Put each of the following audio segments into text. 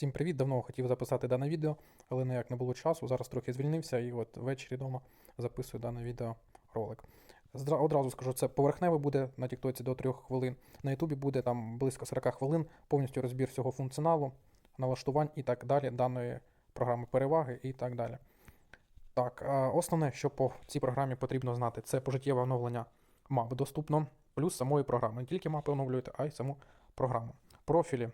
Всім привіт! Давно хотів записати дане відео, але ніяк не було часу. Зараз трохи звільнився і от ввечері вдома записую дане відео ролик. Здра- Одразу скажу, це поверхневе буде на Тіктоці до 3 хвилин. На Ютубі буде там близько 40 хвилин, повністю розбір всього функціоналу, налаштувань і так далі, даної програми переваги і так далі. Так, основне, що по цій програмі потрібно знати, це пожиттєве оновлення мап доступно, плюс самої програми. Не тільки мапи оновлюєте, а й саму програму. Профілі,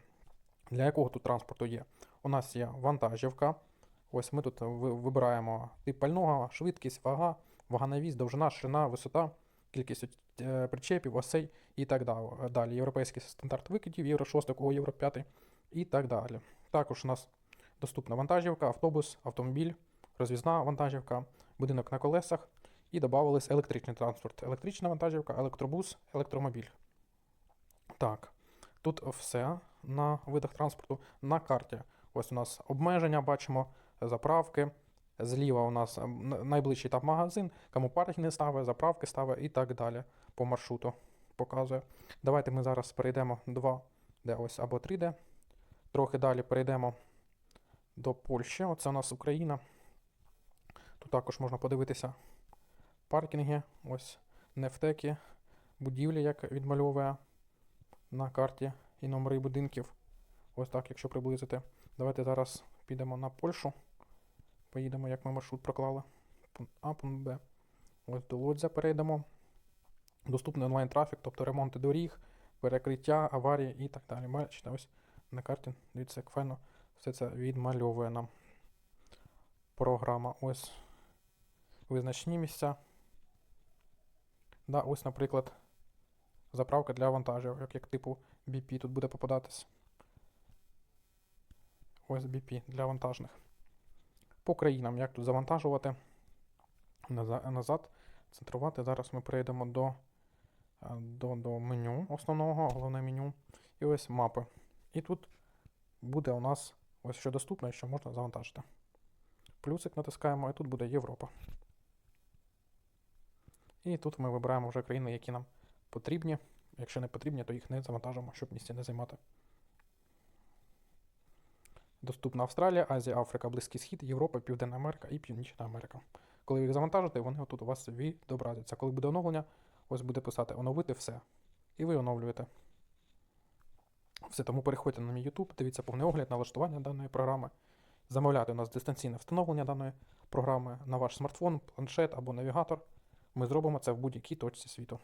для якого тут транспорту є. У нас є вантажівка. Ось ми тут вибираємо тип пального, швидкість, вага, вага на віз, довжина, ширина, висота, кількість е, причепів, осей і так далі. Далі європейський стандарт викидів, Євро 6, кого Євро 5 і так далі. Також у нас доступна вантажівка, автобус, автомобіль, розвізна вантажівка, будинок на колесах і додавались електричний транспорт. Електрична вантажівка, електробус, електромобіль. Так, тут все на видах транспорту на карті. Ось у нас обмеження, бачимо, заправки. Зліва у нас найближчий там магазин, кому паркінг не ставить, заправки ставить і так далі по маршруту показує. Давайте ми зараз перейдемо 2D ось або 3D. Трохи далі перейдемо до Польщі. Оце у нас Україна. Тут також можна подивитися паркінги, ось нефтеки, будівлі, як відмальовує на карті і номери будинків. Ось так, якщо приблизити. Давайте зараз підемо на Польщу. Поїдемо, як ми маршрут проклали. Пункт А, пункт Б. Ось до Лодзя перейдемо. Доступний онлайн трафік, тобто ремонти доріг, перекриття, аварії і так далі. Бачите, ось на карті. Дивіться, як файно все це відмальовує нам програма. Ось визначні місця. Да, ось, наприклад, заправка для вантажів, як, як типу BP тут буде попадатись. Ось BP для вантажних. По країнам, як тут завантажувати назад, центрувати. Зараз ми перейдемо до, е, до, до меню основного, головне меню. І ось мапи. І тут буде у нас ось що доступно і що можна завантажити. Плюсик натискаємо, і тут буде Європа. І тут ми вибираємо вже країни, які нам потрібні. Якщо не потрібні, то їх не завантажимо, щоб місця не займати. Доступна Австралія, Азія, Африка, Близький Схід, Європа, Південна Америка і Північна Америка. Коли ви їх завантажите, вони отут у вас відобразяться. Коли буде оновлення, ось буде писати оновити все. І ви оновлюєте. Все, тому переходьте на мій YouTube, дивіться повний огляд, налаштування даної програми. Замовляйте у нас дистанційне встановлення даної програми на ваш смартфон, планшет або навігатор. Ми зробимо це в будь-якій точці світу.